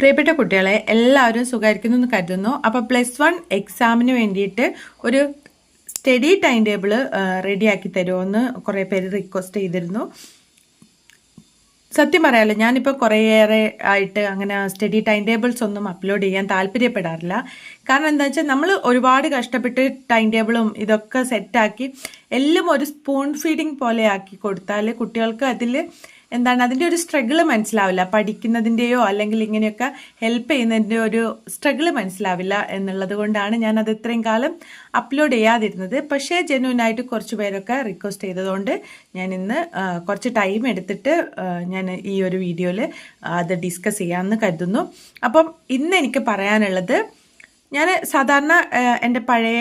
പ്രിയപ്പെട്ട കുട്ടികളെ എല്ലാവരും സുഖമായിരിക്കുന്നു എന്ന് കരുതുന്നു. അപ്പോൾ പ്ലസ് വൺ എക്സാമിന് വേണ്ടിയിട്ട് ഒരു സ്റ്റഡി ടൈം ടേബിൾ റെഡിയാക്കി തരുമോ കുറേ പേര് റിക്വസ്റ്റ് ചെയ്തിരുന്നു. സത്യം പറയാമല്ലോ ഞാനിപ്പോൾ കുറേയേറെ ആയിട്ട് അങ്ങനെ സ്റ്റഡി ടൈം ടേബിൾസ് ഒന്നും അപ്ലോഡ് ചെയ്യാൻ താല്പര്യപ്പെടാറില്ല. കാരണം എന്താ വെച്ചാൽ നമ്മൾ ഒരുപാട് കഷ്ടപ്പെട്ട് ടൈം ടേബിളും ഇതൊക്കെ സെറ്റാക്കി എല്ലാം ഒരു സ്പൂൺ ഫീഡിങ് പോലെ ആക്കി കൊടുത്താൽ കുട്ടികൾക്ക് അതിൽ എന്താണ് അതിന്റെ ഒരു സ്ട്രഗിൾ മനസ്സിലാവില്ല. പഠിക്കുന്നതിന്റെയോ അല്ലെങ്കിൽ ഇങ്ങനെയൊക്കെ ഹെൽപ്പ് ചെയ്യുന്നതിന്റെ ഒരു സ്ട്രഗിൾ മനസ്സിലാവില്ല എന്നുള്ളത് കൊണ്ടാണ് ഞാൻ അത് ഇത്രയും കാലം അപ്ലോഡ് ചെയ്യാതിരുന്നത്. പക്ഷേ ജെന്യൂനായിട്ട് കുറച്ച് പേരൊക്കെ റിക്വസ്റ്റ് ചെയ്തതുകൊണ്ട് ഞാൻ ഇന്ന് കുറച്ച് ടൈം എടുത്തിട്ട് ഞാൻ ഈ ഒരു വീഡിയോയിൽ അത് ഡിസ്കസ് ചെയ്യാമെന്ന് കരുതുന്നു. അപ്പം ഇന്ന് എനിക്ക് പറയാനുള്ളത് ഞാൻ സാധാരണ എന്റെ പഴയ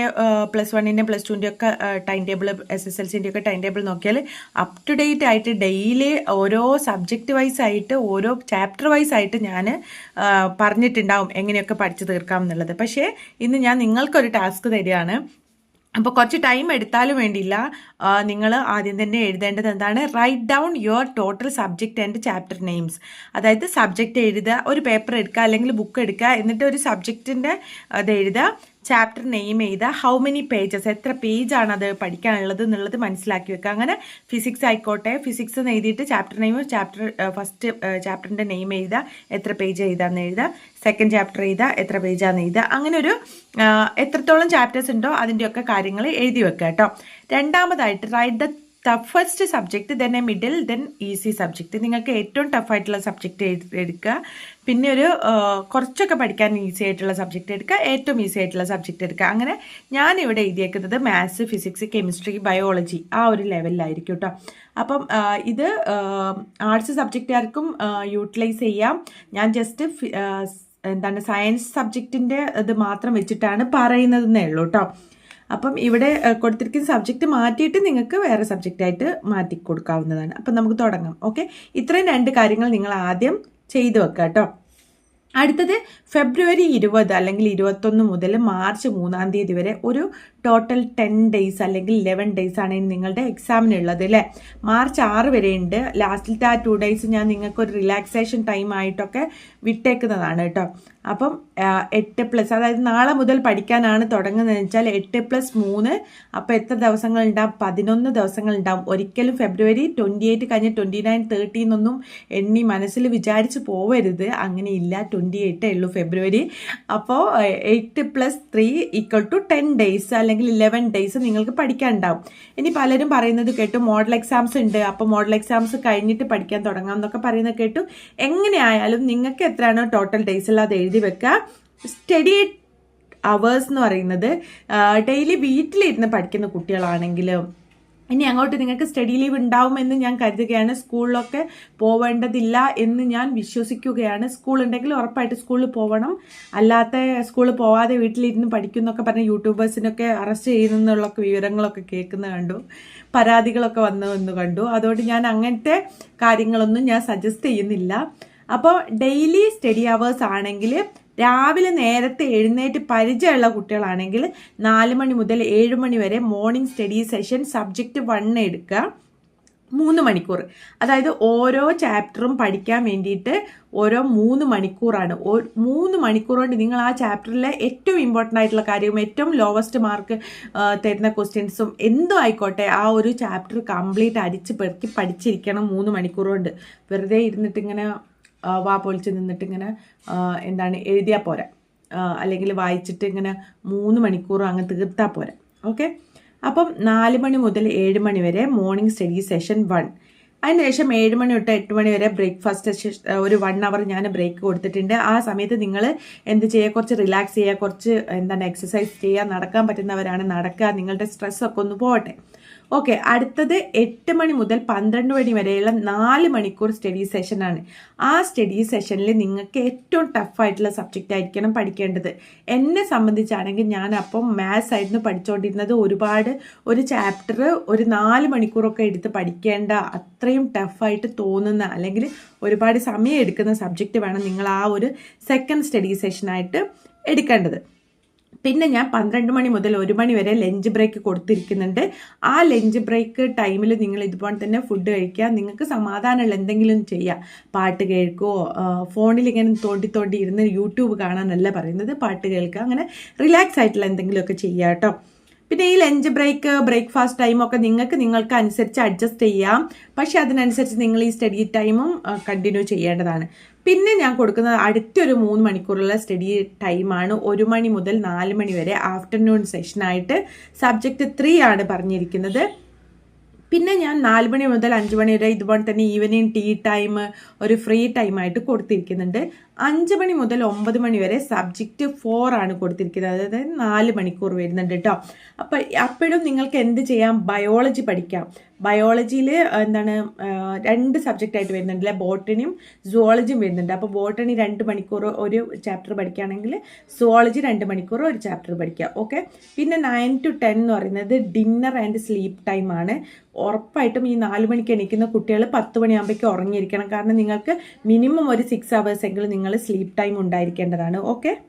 പ്ലസ് വണ്ണിന്റെ പ്ലസ് ടുവിന്റെ ഒക്കെ time table S S L സിന്റെ ഒക്കെ ടൈം ടേബിൾ നോക്കിയാൽ അപ് ടു ഡേറ്റ് ആയിട്ട് ഡെയിലി ഓരോ സബ്ജക്റ്റ് വൈസ് ആയിട്ട് ഓരോ ചാപ്റ്റർ വൈസ് ആയിട്ട് ഞാൻ പറഞ്ഞിട്ടുണ്ടാവും എങ്ങനെയൊക്കെ പഠിച്ചു തീർക്കാം എന്നുള്ളത്. പക്ഷേ ഇന്ന് ഞാൻ നിങ്ങൾക്കൊരു ടാസ്ക് തരികയാണ്. അപ്പോൾ കുറച്ച് ടൈം എടുത്താലും വേണ്ടിയില്ല. നിങ്ങൾ ആദ്യം തന്നെ എഴുതേണ്ടത് എന്താണ്? Write down your total subject and chapter names അതായത് സബ്ജക്റ്റ് എഴുതുക ഒരു പേപ്പർ എടുക്കുക അല്ലെങ്കിൽ ബുക്ക് എടുക്കുക എന്നിട്ട് ഒരു സബ്ജക്റ്റിന്റെ അത് എഴുതുക. ചാപ്റ്റർ നെയിം ചെയ്ത ഹൗ മെനി പേജസ് എത്ര പേജാണ് അത് പഠിക്കാനുള്ളത് എന്നുള്ളത് മനസ്സിലാക്കി വെക്കുക അങ്ങനെ ഫിസിക്സ് ആയിക്കോട്ടെ ഫിസിക്സ് എന്ന് എഴുതിയിട്ട് ചാപ്റ്റർ നെയിം ചാപ്റ്റർ ഫസ്റ്റ് ചാപ്റ്ററിന്റെ നെയിം എഴുതുക എത്ര പേജ് എഴുതാന്ന് എഴുതുക സെക്കൻഡ് ചാപ്റ്റർ എഴുതുക എത്ര പേജാന്ന് എഴുതുക അങ്ങനെ ഒരു എത്രത്തോളം ചാപ്റ്റേഴ്സ് ഉണ്ടോ അതിന്റെയൊക്കെ കാര്യങ്ങൾ എഴുതി വെക്കുക കേട്ടോ. രണ്ടാമതായിട്ട് write the toughest subject then a middle then easy subject നിങ്ങൾക്ക് ഏറ്റവും ടഫായിട്ടുള്ള സബ്ജക്റ്റ് എടുക്കുക പിന്നെ ഒരു കുറച്ചൊക്കെ പഠിക്കാൻ ഈസി ആയിട്ടുള്ള സബ്ജക്റ്റ് എടുക്കുക. ഏറ്റവും ഈസി ആയിട്ടുള്ള സബ്ജക്റ്റ് എടുക്കുക. അങ്ങനെ ഞാൻ ഇവിടെ എഴുതിയേക്കുന്നത് മാത്സ് ഫിസിക്സ് കെമിസ്ട്രി ബയോളജി ആ ഒരു ലെവലിലായിരിക്കും കേട്ടോ അപ്പം ഇത് ആർട്സ് സബ്ജക്റ്റുകാർക്കും യൂട്ടിലൈസ് ചെയ്യാം. ഞാൻ ജസ്റ്റ് എന്താണ് സയൻസ് സബ്ജക്റ്റിന്റെ ഇത് മാത്രം വെച്ചിട്ടാണ് പറയുന്നതെന്നേ ഉള്ളൂ കേട്ടോ അപ്പം ഇവിടെ കൊടുത്തിരിക്കുന്ന സബ്ജക്റ്റ് മാറ്റിയിട്ട് നിങ്ങൾക്ക് വേറെ സബ്ജക്റ്റായിട്ട് മാറ്റി കൊടുക്കാവുന്നതാണ്. അപ്പം നമുക്ക് തുടങ്ങാം. ഓക്കെ ഇത്രയും രണ്ട് കാര്യങ്ങൾ നിങ്ങൾ ആദ്യം ചെയ്തു വെക്കാം കേട്ടോ അടുത്തത് ഫെബ്രുവരി ഇരുപത് അല്ലെങ്കിൽ ഇരുപത്തൊന്ന് മുതൽ മാർച്ച് മൂന്നാം തീയതി വരെ ഒരു ടോട്ടൽ ടെൻ ഡേയ്സ് അല്ലെങ്കിൽ ലെവൻ ഡേയ്സ് ആണ് നിങ്ങളുടെ എക്സാമിനുള്ളത് അല്ലേ മാർച്ച് ആറ് വരെ ഉണ്ട്. ലാസ്റ്റിലത്തെ ആ ടു ഡേയ്സ് ഞാൻ നിങ്ങൾക്ക് ഒരു റിലാക്സേഷൻ ടൈം ആയിട്ടൊക്കെ വിട്ടേക്കുന്നതാണ് കേട്ടോ അപ്പം എട്ട് പ്ലസ് അതായത് നാളെ മുതൽ പഠിക്കാനാണ് തുടങ്ങുന്നത് വെച്ചാൽ എട്ട് പ്ലസ് മൂന്ന് അപ്പോൾ എത്ര ദിവസങ്ങൾ ഉണ്ടാവും? പതിനൊന്ന് ദിവസങ്ങൾ ഉണ്ടാവും. ഒരിക്കലും ഫെബ്രുവരി ട്വന്റി എയ്റ്റ് കഴിഞ്ഞ് ട്വന്റി നയൻ തേർട്ടി എന്നൊന്നും എണ്ണി മനസ്സിൽ വിചാരിച്ച് പോവരുത്. അങ്ങനെയില്ല ട്വന്റി എയ്റ്റേ ഉള്ളൂ ഫെബ്രുവരി. അപ്പോൾ eight plus three equal to ten days അല്ലെങ്കിൽ ഇലവൻ ഡേയ്സ് നിങ്ങൾക്ക് പഠിക്കാനുണ്ടാവും. ഇനി പലരും പറയുന്നത് കേട്ടു മോഡൽ എക്സാംസ് ഉണ്ട് അപ്പോൾ മോഡൽ എക്സാംസ് കഴിഞ്ഞിട്ട് പഠിക്കാൻ തുടങ്ങാം എന്നൊക്കെ പറയുന്നത് കേട്ടു. എങ്ങനെയായാലും നിങ്ങൾക്ക് എത്രയാണോ ടോട്ടൽ ഡേയ്സ് അത് എഴുതി വെക്കുക സ്റ്റഡി അവേഴ്സ് എന്ന് പറയുന്നത് ഡെയിലി വീട്ടിലിരുന്ന് പഠിക്കുന്ന കുട്ടികളാണെങ്കിലും ഇനി അങ്ങോട്ട് നിങ്ങൾക്ക് സ്റ്റഡി ലീവ് ഉണ്ടാവുമെന്ന് ഞാൻ കരുതുകയാണ്. സ്കൂളിലൊക്കെ പോവേണ്ടതില്ല എന്ന് ഞാൻ വിശ്വസിക്കുകയാണ്. സ്കൂൾ ഉണ്ടെങ്കിൽ ഉറപ്പായിട്ട് സ്കൂളിൽ പോകണം അല്ലാത്ത സ്കൂളിൽ പോവാതെ വീട്ടിലിരുന്ന് പഠിക്കുന്നൊക്കെ പറഞ്ഞ് യൂട്യൂബേഴ്സിനൊക്കെ അറസ്റ്റ് ചെയ്യുന്നതിനുള്ളൊക്കെ വിവരങ്ങളൊക്കെ കേൾക്കുന്ന കണ്ടു. പരാതികളൊക്കെ വന്നു എന്ന് കണ്ടു. അതുകൊണ്ട് ഞാൻ അങ്ങനത്തെ കാര്യങ്ങളൊന്നും ഞാൻ സജസ്റ്റ് ചെയ്യുന്നില്ല. അപ്പോൾ ഡെയിലി സ്റ്റഡി അവേഴ്സ് ആണെങ്കിൽ രാവിലെ നേരത്തെ എഴുന്നേറ്റ് പരിചയമുള്ള കുട്ടികളാണെങ്കിൽ നാല് മണി മുതൽ ഏഴ് മണി വരെ morning study session subject one എടുക്കുക മൂന്ന് മണിക്കൂർ. അതായത് ഓരോ ചാപ്റ്ററും പഠിക്കാൻ വേണ്ടിയിട്ട് ഓരോ മൂന്ന് മണിക്കൂറാണ്. മൂന്ന് മണിക്കൂർ കൊണ്ട് നിങ്ങൾ ആ ചാപ്റ്ററിലെ ഏറ്റവും ഇമ്പോർട്ടന്റ് ആയിട്ടുള്ള കാര്യവും ഏറ്റവും ലോവസ്റ്റ് മാർക്ക് തരുന്ന ക്വസ്റ്റ്യൻസും എന്തും ആയിക്കോട്ടെ ആ ഒരു ചാപ്റ്റർ കംപ്ലീറ്റ് അടിച്ച് പെറുക്കി പഠിച്ചിരിക്കണം മൂന്ന് മണിക്കൂർ കൊണ്ട്. വെറുതെ ഇരുന്നിട്ട് ഇങ്ങനെ വാ പൊളിച്ച് നിന്നിട്ട് ഇങ്ങനെ എന്താണ് എഴുതിയാൽ പോരാ. അല്ലെങ്കിൽ വായിച്ചിട്ട് ഇങ്ങനെ മൂന്ന് മണിക്കൂർ അങ്ങ് തീർത്താൽ പോരാ. ഓക്കെ? അപ്പം നാല് മണി മുതൽ ഏഴ് മണി വരെ മോർണിംഗ് സ്റ്റഡി സെഷൻ വൺ അതിനുശേഷം ഏഴ് മണി തൊട്ട് എട്ട് മണി വരെ ബ്രേക്ക്ഫാസ്റ്റ് ഒരു വൺ അവർ ഞാൻ ബ്രേക്ക് കൊടുത്തിട്ടുണ്ട്. ആ സമയത്ത് നിങ്ങൾ എന്ത് ചെയ്യുക? കുറച്ച് റിലാക്സ് ചെയ്യുക. കുറച്ച് എന്താണ് എക്സസൈസ് ചെയ്യുക. നടക്കാൻ പറ്റുന്നവരാണ് നടക്കുക. നിങ്ങളുടെ സ്ട്രെസ്സൊക്കെ ഒന്ന് പോകട്ടെ. ഓക്കെ അടുത്തത് എട്ട് മണി മുതൽ പന്ത്രണ്ട് മണി വരെയുള്ള നാല് മണിക്കൂർ സ്റ്റഡി സെഷനാണ് ആ സ്റ്റഡി സെഷനിൽ നിങ്ങൾക്ക് ഏറ്റവും ടഫായിട്ടുള്ള സബ്ജക്റ്റ് ആയിരിക്കണം പഠിക്കേണ്ടത്. എന്നെ സംബന്ധിച്ചാണെങ്കിൽ ഞാൻ അപ്പം മാത്സ് ആയിരുന്നു പഠിച്ചുകൊണ്ടിരുന്നത് ഒരുപാട് ഒരു ചാപ്റ്റർ ഒരു നാല് മണിക്കൂറൊക്കെ എടുത്ത് പഠിക്കേണ്ട അത്രയും ടഫായിട്ട് തോന്നുന്ന അല്ലെങ്കിൽ ഒരുപാട് സമയം എടുക്കുന്ന സബ്ജക്റ്റ് വേണം നിങ്ങൾ ആ ഒരു സെക്കൻഡ് സ്റ്റഡി സെഷനായിട്ട് എടുക്കേണ്ടത്. പിന്നെ ഞാൻ പന്ത്രണ്ട് മണി മുതൽ ഒരു മണി വരെ ലഞ്ച് ബ്രേക്ക് കൊടുത്തിരിക്കുന്നുണ്ട്. ആ ലഞ്ച് ബ്രേക്ക് ടൈമിൽ നിങ്ങൾ ഇതുപോലെ തന്നെ ഫുഡ് കഴിക്കുക. നിങ്ങൾക്ക് സമാധാനമുള്ള എന്തെങ്കിലും ചെയ്യാം. പാട്ട് കേൾക്കുകയോ ഫോണിൽ ഇങ്ങനെ തോണ്ടി തോണ്ടി ഇരുന്ന് യൂട്യൂബ് കാണാനല്ല പറയുന്നത്. പാട്ട് കേൾക്കുക അങ്ങനെ റിലാക്സ് ആയിട്ടുള്ള എന്തെങ്കിലുമൊക്കെ ചെയ്യുക കേട്ടോ. പിന്നെ ഈ ലഞ്ച് ബ്രേക്ക് ബ്രേക്ക്ഫാസ്റ്റ് ടൈമൊക്കെ നിങ്ങൾക്ക് നിങ്ങൾക്ക് അനുസരിച്ച് അഡ്ജസ്റ്റ് ചെയ്യാം. പക്ഷേ അതിനനുസരിച്ച് നിങ്ങൾ ഈ സ്റ്റഡി ടൈമും കണ്ടിന്യൂ ചെയ്യേണ്ടതാണ്. പിന്നെ ഞാൻ കൊടുക്കുന്നത് അടുത്തൊരു മൂന്ന് മണിക്കൂറുള്ള സ്റ്റഡി ടൈമാണ് ഒരു മണി മുതൽ നാല് മണി വരെ ആഫ്റ്റർനൂൺ സെഷനായിട്ട് സബ്ജക്റ്റ് ത്രീ ആണ് പറഞ്ഞിരിക്കുന്നത്. പിന്നെ ഞാൻ നാല് മണി മുതൽ അഞ്ച് മണി വരെ ഇതുപോലെ തന്നെ ഈവനിങ് ടീ ടൈം ഒരു ഫ്രീ ടൈമായിട്ട് കൊടുത്തിരിക്കുന്നുണ്ട്. അഞ്ച് മണി മുതൽ ഒമ്പത് മണി വരെ സബ്ജക്റ്റ് ഫോർ ആണ് കൊടുത്തിരിക്കുന്നത്. അതായത് നാല് മണിക്കൂർ വരുന്നുണ്ട് കേട്ടോ അപ്പം അപ്പോഴും നിങ്ങൾക്ക് എന്ത് ചെയ്യാം? ബയോളജി പഠിക്കാം. ബയോളജിയിൽ എന്താണ് രണ്ട് സബ്ജക്റ്റ് ആയിട്ട് വരുന്നുണ്ട് അല്ലെ ബോട്ടണിയും സുവോളജിയും വരുന്നുണ്ട്. അപ്പോൾ ബോട്ടണി രണ്ട് മണിക്കൂർ ഒരു ചാപ്റ്റർ പഠിക്കുകയാണെങ്കിൽ സുവോളജി രണ്ട് മണിക്കൂർ ഒരു ചാപ്റ്റർ പഠിക്കുക. ഓക്കെ പിന്നെ നയൻ ടു ടെൻ എന്ന് പറയുന്നത് ഡിന്നർ ആൻഡ് സ്ലീപ്പ് ടൈം ആണ്. ഉറപ്പായിട്ടും ഈ നാല് മണിക്ക് എണീക്കുന്ന കുട്ടികൾ പത്ത് മണിയാകുമ്പോഴേക്കും ഉറങ്ങിയിരിക്കണം. കാരണം നിങ്ങൾക്ക് മിനിമം ഒരു സിക്സ് അവേഴ്സ് എങ്കിലും നിങ്ങൾ സ്ലീപ്പ് ടൈം ഉണ്ടായിരിക്കേണ്ടതാണ്. ഓക്കെ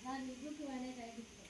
അതാ നിങ്ങൾക്ക് വേണേ കൈ കിട്ടും